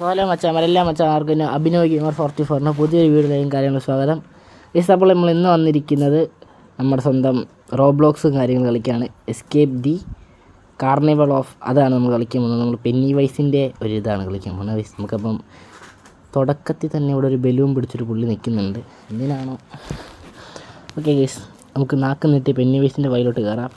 Hello മച്ചാ മച്ചാമാരെല്ലാം മച്ചാമാർക്കും അഭിനവ് ഗെയിമർ ഫോർട്ടി ഫോറിന് പുതിയൊരു വീഡിയോയിലേക്കും കാര്യങ്ങളും സ്വാഗതം. ഇസ് അപ്പോൾ നമ്മൾ ഇന്ന് വന്നിരിക്കുന്നത് നമ്മുടെ സ്വന്തം റോബ്ലോക്സും കാര്യങ്ങൾ കളിക്കാണ്. എസ്കേപ്പ് ദി കാർണിവൽ ഓഫ് അതാണ് നമ്മൾ കളിക്കാൻ പോകുന്നത്. നമ്മൾ പെന്നി വൈസിന്റെ ഒരു ഇതാണ് കളിക്കാൻ പോകുന്നത്. വൈസ് നമുക്കപ്പം തുടക്കത്തിൽ തന്നെ ഇവിടെ ഒരു ബലൂൺ പിടിച്ചൊരു പുള്ളി നിൽക്കുന്നുണ്ട്. എന്തിനാണോ? ഓക്കെ ഗേസ് നമുക്ക് നാക്ക് നീട്ടി പെന്നി വൈസിന്റെ വയലോട്ട് കയറാം.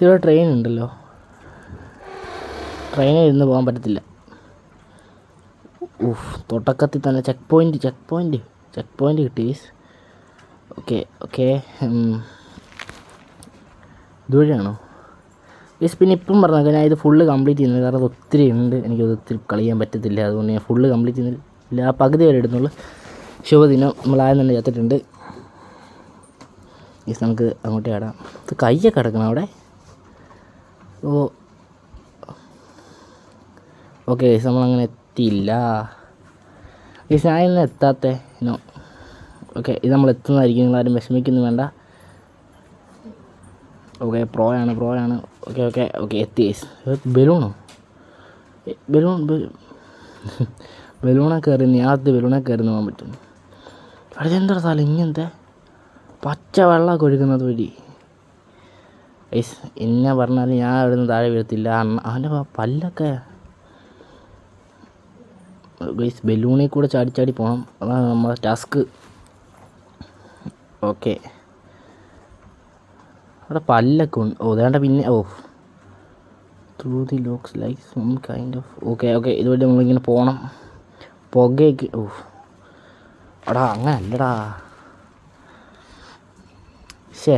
ഇവിടെ ട്രെയിൻ ഉണ്ടല്ലോ. ട്രെയിനിൽ ഇരുന്ന് പോകാൻ പറ്റത്തില്ല. ഊഫ് തുടക്കത്തിൽ തന്നെ checkpoint checkpoint checkpoint കിട്ടി ഓക്കെ ഓക്കെ ഇതുവഴിയാണോ യെസ് പിന്നെ ഇപ്പം പറഞ്ഞത് ഞാൻ ഇത് ഫുള്ള് കംപ്ലീറ്റ് ചെയ്യുന്നത് കാരണം അത് ഒത്തിരി ഉണ്ട്. എനിക്കത് ഒത്തിരി കളിയാൻ പറ്റത്തില്ല. അതുകൊണ്ട് ഞാൻ ഫുള്ള് കംപ്ലീറ്റ് ചെയ്യുന്നില്ല ആ പകുതി വരെ ഇടുന്നുള്ളൂ. ശുഭദിനം. നമ്മളാദ്യം തന്നെ ചത്തിട്ടുണ്ട്. യെസ് നമുക്ക് അങ്ങോട്ട് ആടാം. ഇത് കയ്യൊക്കെ കിടക്കണം അവിടെ? ഓ. ഓക്കെ നമ്മൾ നമ്മളങ്ങനെ എത്തിയില്ല. ഇസ്രായേലിന് എത്താത്ത നോ ഓക്കെ ഇത് നമ്മൾ എത്തുന്നതായിരിക്കും നിങ്ങളാരും വിഷമിക്കുന്നു വേണ്ട. ഓക്കെ പ്രോ ആണ് ഓക്കെ ഓക്കെ ഓക്കെ എത്തി ബലൂണോ ബലൂൺ ബലൂണാ കയറി ഞാനത് ബലൂണാ കയറി പോകാൻ പറ്റും. അവിടെ എന്താ സ്ഥലം? ഇങ്ങനത്തെ പച്ച വെള്ളമൊക്കെ ഒഴുകുന്നത് വഴി. എന്നെ പറഞ്ഞാൽ ഞാൻ അവിടെ നിന്ന് താഴെ വീഴത്തില്ല. അവന്റെ പല്ലൊക്കെ ഗൈസ് ബലൂണിൽ കൂടെ ചാടി ചാടി പോകണം അതാണ് നമ്മുടെ ടാസ്ക് ഓക്കെ അവിടെ പല്ലൊക്കെ ഉണ്ട്. ഓ വേണ്ട പിന്നെ ഓ. Through the locks like some kind of okay okay ഇതുവഴി നമ്മളിങ്ങനെ പോകണം പുകയൊക്കെ ഓ. അടാ അങ്ങനെ അല്ലടാ ശേ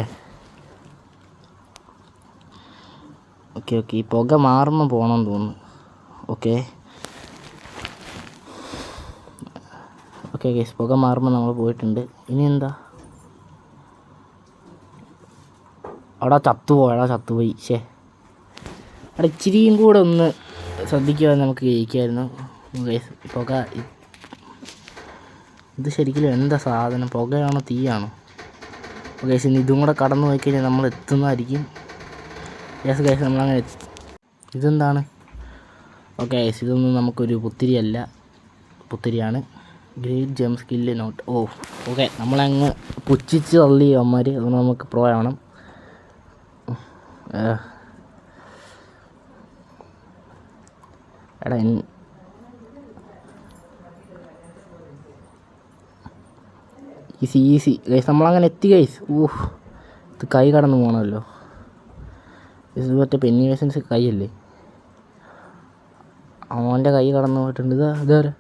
ഓക്കെ ഓക്കെ ഈ പുക മാറുമ്പോൾ പോകണം തോന്നുന്നു. ഓക്കെ ഓക്കെ ഗൈസ് പുക മാറുമ്പോൾ നമ്മൾ പോയിട്ടുണ്ട്. ഇനി എന്താ? അവിടെ ചത്തുപോയടാ ചത്തുപോയി ശേ അവിടെ ഇച്ചിരിയും കൂടെ ഒന്ന് ശ്രദ്ധിക്കുക നമുക്ക് ജയിക്കായിരുന്നു പുക ഇത് ശരിക്കും എന്താ സാധനം? പുകയാണോ തീയാണോ? ഗേസ് ഇനി ഇതും കൂടെ കടന്നു പോയി കഴിഞ്ഞാൽ നമ്മൾ എത്തുന്നതായിരിക്കും. യെസ് ഗൈസ് നമ്മളങ്ങനെ ഇതെന്താണ്? ഓക്കെ ഗൈസ് ഇതൊന്നും നമുക്കൊരു പുത്തിരിയല്ല. പുത്തിരിയാണ്. Great gem skill not oh okay നമ്മളങ്ങ് പുച്ഛിച്ച് തള്ളി അവന്മാർ അതുകൊണ്ട് നമുക്ക് പ്രോ ആവണം. എടാ ഈസി ഈസി. ഗൈസ് നമ്മളങ്ങനെ എത്തി ഗൈസ് ഊഹ് ഇത് കൈ കടന്ന് പോകണമല്ലോ ഇത് മറ്റേ പെന്നി വേസൻസ് കൈയല്ലേ? അവന്റെ കൈ കടന്നു പോയിട്ടുണ്ട്. ഇത് ഇതേരെ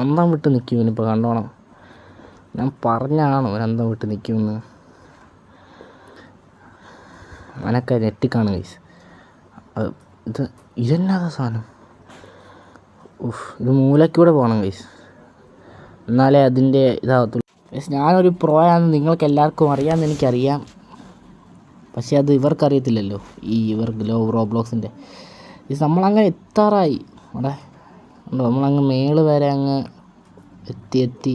അന്തം വിട്ട് നിൽക്കും ഇവനിപ്പോൾ കണ്ടോണം. ഞാൻ പറഞ്ഞാണ് ഒരു അന്തം വിട്ട് നിൽക്കുമെന്ന് അവനൊക്കെ നെറ്റിക്കാണ് ഗൈസ് ഇത് ഇതെന്നാ സാധനം? ഉഫ് ഇത് മൂലക്കൂടെ പോകണം ഗൈസ് എന്നാലേ അതിന്റെ ഇതാകത്തുള്ളൂ. ഗൈസ് ഞാനൊരു പ്രോ ആണെന്ന് നിങ്ങൾക്ക് എല്ലാവർക്കും അറിയാമെന്ന് എനിക്കറിയാം. പക്ഷേ അത് ഇവർക്കറിയത്തില്ലല്ലോ ഈ ഇവർക്ക് ലോ റോബ്ലോക്സിന്റെ ഇത് നമ്മളങ്ങനെ എത്താറായി. അവിടെ നമ്മളങ്ങ് മേൾ വരെ അങ്ങ് എത്തി എത്തി.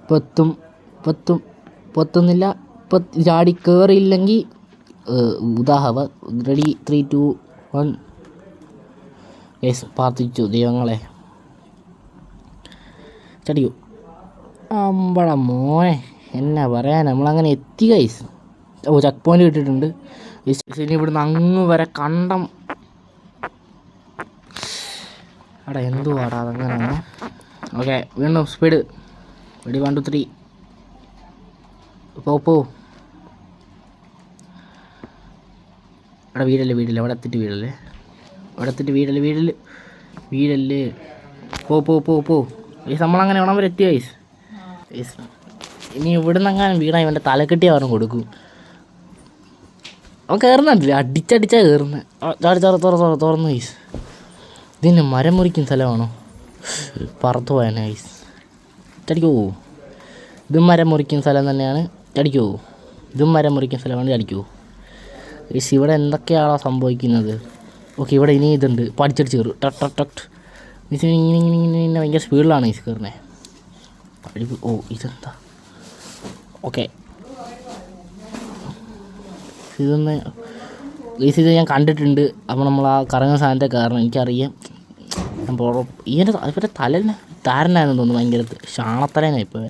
ഇപ്പം എത്തും ഇപ്പം എത്തും ഇപ്പം എത്തുന്നില്ല ഇപ്പം ചാടി കയറിയില്ലെങ്കിൽ ഉദാഹവ ready three two one yes പ്രാർത്ഥിച്ചു ദൈവങ്ങളെ. ചടിക്കൂ. അമ്പട മോനെ എന്നാ പറയാൻ? നമ്മളങ്ങനെ എത്തി കൈസ് ഓ ചെക്ക് പോയിന്റ് കിട്ടിയിട്ടുണ്ട് ഇനി ഇവിടുന്ന് അങ്ങ് വരെ കണ്ടം എടാ എന്തുവാടാ അതങ്ങനെ ഓക്കെ വീണ്ടും speed ready one two three പോ പോ. അവിടെ വീടല്ലേ വീടല്ലേ അവിടെ എത്തിയിട്ട് വീടല്ലേ? അവിടെ എത്തിയിട്ട് വീടല്ലേ വീടൽ വീടല്ലേ. പോ പോ പോ പോ. ഈ നമ്മളങ്ങനെ വേണം വരെ എത്തി ഐസ് ഐസ് ഇനി ഇവിടുന്ന് അങ്ങനെ വീണാൽ ഇവന്റെ തലക്കെട്ടി അവരും കൊടുക്കും. അവൻ കയറുന്നുണ്ടല്ലേ അടിച്ചടിച്ചാണ് കയറുന്നത് ചാടി ചാറ തുറ തുറ തുറന്നു ഐസ് ഇതിന് മരം മുറിക്കുന്ന സ്ഥലമാണോ? പറത്തു പോയാനെ ഐസ് ചടിക്കോ. ഇതും മരം മുറിക്കുന്ന സ്ഥലം തന്നെയാണ്. ചടിക്കോ. ഇതും മരം മുറിക്കുന്ന സ്ഥലമാണ് ചടിക്കോ. ഐസ് ഇവിടെ എന്തൊക്കെയാണോ സംഭവിക്കുന്നത്? ഓക്കെ ഇവിടെ ഇനി ഇതുണ്ട്. പഠിച്ചടിച്ച് കയറും. ടട്ട് ടട്ട് ഇത് ഇങ്ങനെ ഇങ്ങനെ ഇങ്ങനെ ഇങ്ങനെ ഭയങ്കര സ്പീഡിലാണ് ഐസ് കയറുന്നത് ഓ ഇതെന്താ? ഓക്കെ ഇതൊന്ന് ഇത് ഞാൻ കണ്ടിട്ടുണ്ട്. അപ്പോൾ നമ്മൾ ആ കറങ്ങുന്ന സാധനത്തെ കാരണം എനിക്കറിയാം. ഞാൻ പുറ ഇവന്റെ ഇവന്റെ തല താരനായെന്ന് തോന്നുന്നു ഭയങ്കര ഷാണത്തലേനാണ് ഇപ്പോൾ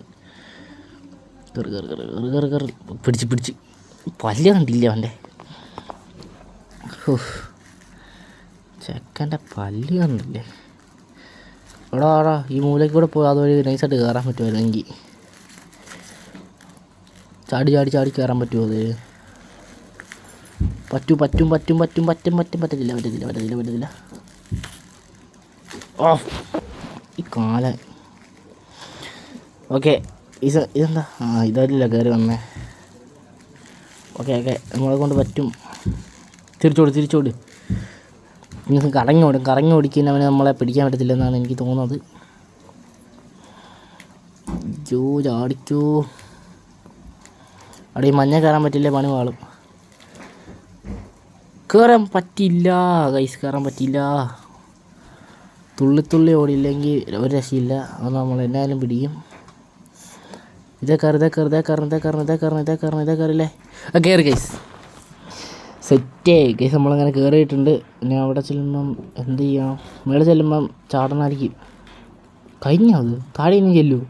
കറി കറി കറി കറി കറി കറി. പിടിച്ച് പിടിച്ച്. പല്ല് കണ്ടില്ല അവന്റെ. ചെക്കന്റെ പല്ല് കണ്ടില്ലേ? എടാ എടാ ഈ മൂലയ്ക്ക് കൂടെ പോയി അതുവഴി നൈസായിട്ട് കയറാൻ പറ്റുമായിരുന്നെങ്കിൽ ചാടി ചാടി ചാടി കയറാൻ പറ്റുമോ അത്? പറ്റും പറ്റും പറ്റും പറ്റും പറ്റും പറ്റും പറ്റത്തില്ല പറ്റത്തില്ല പറ്റത്തില്ല പറ്റത്തില്ല. ഓ ഈ കാല. ഓക്കെ ഇത് ഇതെന്താ? ആ ഇതല്ല കയറി വന്നേ. ഓക്കെ ഓക്കെ നമ്മളെ കൊണ്ട് പറ്റും. തിരിച്ചോട് തിരിച്ചോട്. നിങ്ങൾക്ക് കറങ്ങി ഓടും കറങ്ങി ഓടിക്കുന്നവനെ നമ്മളെ പിടിക്കാൻ പറ്റത്തില്ലെന്നാണ് എനിക്ക് തോന്നുന്നത്. ജോ ചാടിക്കോ. അവിടെ ഈ മഞ്ഞ കയറാൻ പറ്റില്ല പണി വാളും കയറാൻ പറ്റില്ല കൈസ് കയറാൻ പറ്റില്ല. തുള്ളി തുള്ളി ഓടിയില്ലെങ്കിൽ ഒരു രക്ഷയില്ല. അത് നമ്മൾ എന്നാലും പിടിക്കും. ഇതേ കയറി ഇതേ കയറി ഇതേ കയറി ഇതേ കയറില്ലേ ആ കയറി കൈസ് സെറ്റേ കേസ് നമ്മളങ്ങനെ കയറിയിട്ടുണ്ട് ഇനി അവിടെ ചെല്ലുമ്പം എന്ത് ചെയ്യണം മേളിൽ ചെല്ലുമ്പം ചാടണമായിരിക്കും കഴിഞ്ഞോ അത്? താഴെ ഇനി ചെല്ലൂ.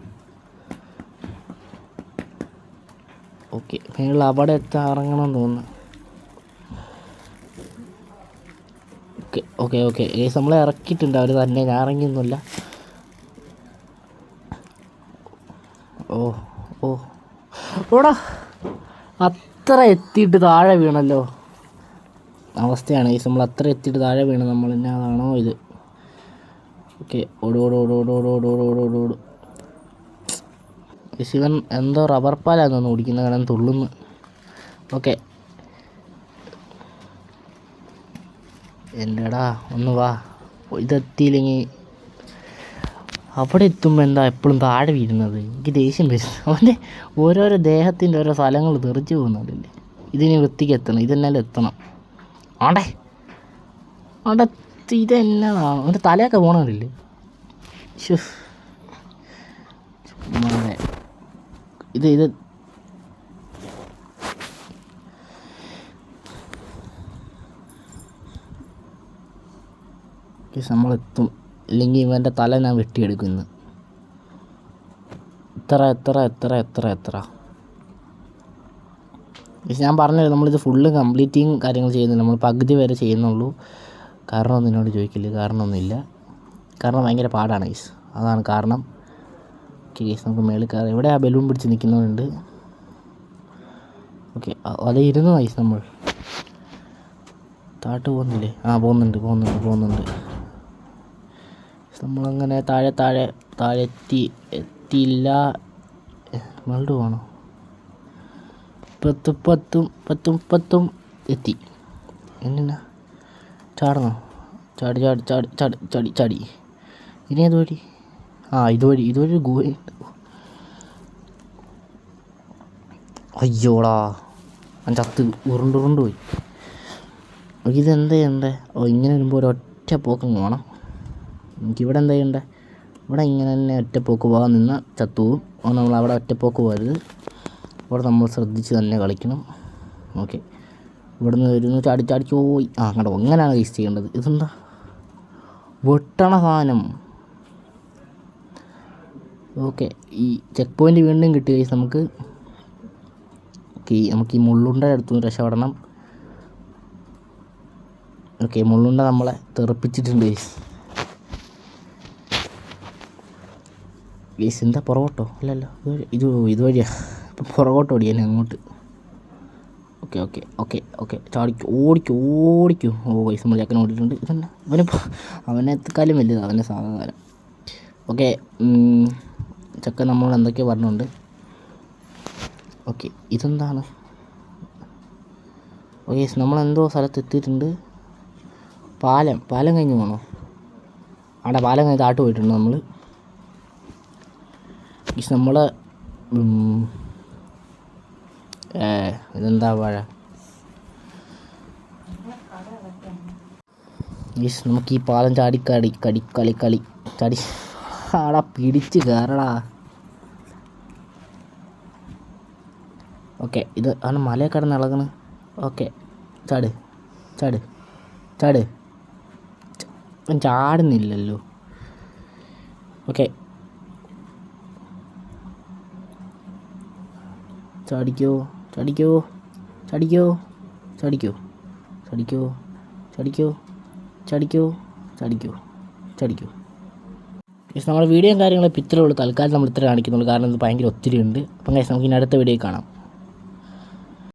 ഓക്കെ മേളിൽ അവിടെ എത്താൻ ഇറങ്ങണം തോന്നുന്നു. Okay okay okay. ഗൈസ് നമ്മളെ ഇറക്കിയിട്ടുണ്ട്. അവർ തന്നെ. ഞാൻ ഇറങ്ങിയൊന്നുമില്ല. ഓ ഓ. ഓടാ അത്ര എത്തിയിട്ട് താഴെ വീണല്ലോ. അവസ്ഥയാണ്. ഈ നമ്മൾ അത്ര എത്തിയിട്ട് താഴെ വീണ് നമ്മൾ തന്നെ അതാണോ ഇത്? ഓക്കെ ഓട് ഓട് ഓട് ഓട് ഓട് ഓട് ഓട് ഓട് ഓട്. ഓട് ഈ ശിവൻ എന്തോ റബ്ബർ പാലാന്ന് ഓടിക്കുന്ന കാരണം തുള്ളുന്നു. ഓക്കെ എന്റെടാ ഒന്ന് വാ. ഇതെത്തിയില്ലെങ്കിൽ അവിടെ എത്തുമ്പോൾ എന്താ എപ്പോഴും താഴെ വീഴുന്നത്? എനിക്ക് ദേഷ്യം വരും അവന്റെ ഓരോരോ ദേഹത്തിന്റെ ഓരോ സ്ഥലങ്ങൾ തെറിച്ച് പോകുന്നുണ്ടല്ലേ ഇതിന് വൃത്തിക്ക് എത്തണം. ഇതെന്നാലും എത്തണം. ആണ്ടേ. ആണ്ടെ ഇതെന്നതാണ് അവന്റെ തലയൊക്കെ പോകണമല്ലേ ഇത് ഇത് ഗയ്സ്, നമ്മളെത്തും. ഇല്ലെങ്കിൽ ഇവന്റെ തല ഞാൻ വെട്ടിയെടുക്കുന്നു. എത്ര എത്ര എത്ര എത്ര എത്ര? പക്ഷെ ഞാൻ പറഞ്ഞത് നമ്മളിത് ഫുള്ള് കംപ്ലീറ്റിങ് കാര്യങ്ങൾ ചെയ്യുന്നില്ല. നമ്മൾ പകുതി വരെ ചെയ്യുന്നുള്ളൂ. കാരണം നിന്നോട് ചോദിക്കില്ല. കാരണമൊന്നുമില്ല കാരണം ഭയങ്കര പാടാണ് ഗൈസ് അതാണ് കാരണം. ഗൈസ് നമുക്ക് മേളിൽ കയറി. ഇവിടെ ആ ബലൂൺ പിടിച്ച് നിൽക്കുന്നവരുണ്ട്. ഓക്കെ അത് ഇരുന്ന് ഗൈസ് നമ്മൾ. താട്ട് പോകുന്നില്ലേ? ആ പോകുന്നുണ്ട് പോകുന്നുണ്ട് പോകുന്നുണ്ട്. നമ്മളങ്ങനെ താഴെ താഴെ താഴെ എത്തി എത്തിയില്ല. വേൾഡ് പോകണോ പത്തും പത്തും പത്തും പത്തും എത്തി. എന്നാ ചാടണോ ചാടി ചാടി ചാടി ചാടി ചാടി ചാടി. ഇനി ഏത് വഴി? ആ ഇതുവഴി ഇതുവഴി ഗുഹ അയ്യോടാ. ഞാൻ ചത്ത് ഉരുണ്ടുരുണ്ട് പോയി. ഇതെന്താ ചെയ്യണ്ടേ ഓ ഇങ്ങനെ വരുമ്പോൾ ഒരൊറ്റ പോക്കം വേണം എനിക്കിവിടെ എന്താ ചെയ്യണ്ടേ? ഇവിടെ ഇങ്ങനെ തന്നെ ഒറ്റപ്പോക്ക് പോകാൻ നിന്ന ചത്തുവും അപ്പോൾ നമ്മൾ അവിടെ ഒറ്റപ്പോക്ക് പോകരുത് ഇവിടെ നമ്മൾ ശ്രദ്ധിച്ച് തന്നെ കളിക്കണം. ഓക്കെ. ഇവിടുന്ന് വരുന്നു ചാടി ചാടി പോയി ആ അങ്ങോട്ട് അങ്ങനെയാണ് വേസ്റ്റ് ചെയ്യേണ്ടത്. ഇതെന്താ? വെട്ടണ സാധനം. ഓക്കെ. ഈ ചെക്ക് പോയിന്റ് വീണ്ടും കിട്ടി കഴിച്ച് നമുക്ക് ഓക്കെ നമുക്ക് ഈ മുള്ളുണ്ട അടുത്തുനിന്ന് രക്ഷപ്പെടണം. ഓക്കെ മുള്ളുണ്ട നമ്മളെ തെറിപ്പിച്ചിട്ടുണ്ട് ഗൈസ് എന്താ പുറകോട്ടോ? അല്ലല്ല ഇത് ഇതുവഴിയാ ഇപ്പം പുറകോട്ട് ഓടിയാൽ അങ്ങോട്ട്. Okay okay okay okay. ചാടിക്കും ഓടിക്കും ഓടിക്കും. ഓ ഗൈസ് നമ്മൾ ചക്കനെ ഓടിയിട്ടുണ്ട്. ഇതന്നെ. അവനെ എത്തിക്കാലും വലുത് അവന്റെ സാധാരണ ഓക്കെ ചക്ക നമ്മളോട് എന്തൊക്കെയോ പറഞ്ഞുണ്ട്. ഓക്കെ ഇതെന്താണ്? ഓക്കെ നമ്മളെന്തോ സ്ഥലത്ത് എത്തിയിട്ടുണ്ട്. പാലം പാലം കഴിഞ്ഞ് പോകണോ അവിടെ പാലം കഴിഞ്ഞ് താട്ട് പോയിട്ടുണ്ട് നമ്മൾ ഈസ് നമ്മൾ ഇതെന്താ വാഴ? ഈസ് നമുക്ക് ഈ പാലം ചാടി കടി കടി കളി കളി ചാടി. ആടാ പിടിച്ച് കയറടാ ഓക്കെ ഇത് ആണ് മലയെ കിടന്ന് ഇളകണ്. ഓക്കെ ചാട് ചാട് ചാട്. ചാടുന്നില്ലല്ലോ. ഓക്കെ ചാടിക്കോ ചാടിക്കോ ചാടിക്കോ ചാടിക്കോ ചാടിക്കോ ചാടിക്കോ ചാടിക്കോ ചാടിക്കോ ചാടിക്കോ. ഗൈസ് നമ്മുടെ വീഡിയോയും കാര്യങ്ങളും ഇപ്പം ഇത്രേ ഉള്ളൂ. തൽക്കാലം നമ്മൾ ഇത്ര കാണിക്കുന്നുള്ളൂ. കാരണം ഇത് ഭയങ്കര ഒത്തിരി ഉണ്ട് അപ്പം ഗൈസ് നമുക്ക് ഇനി അടുത്ത വീഡിയോയിൽ കാണാം.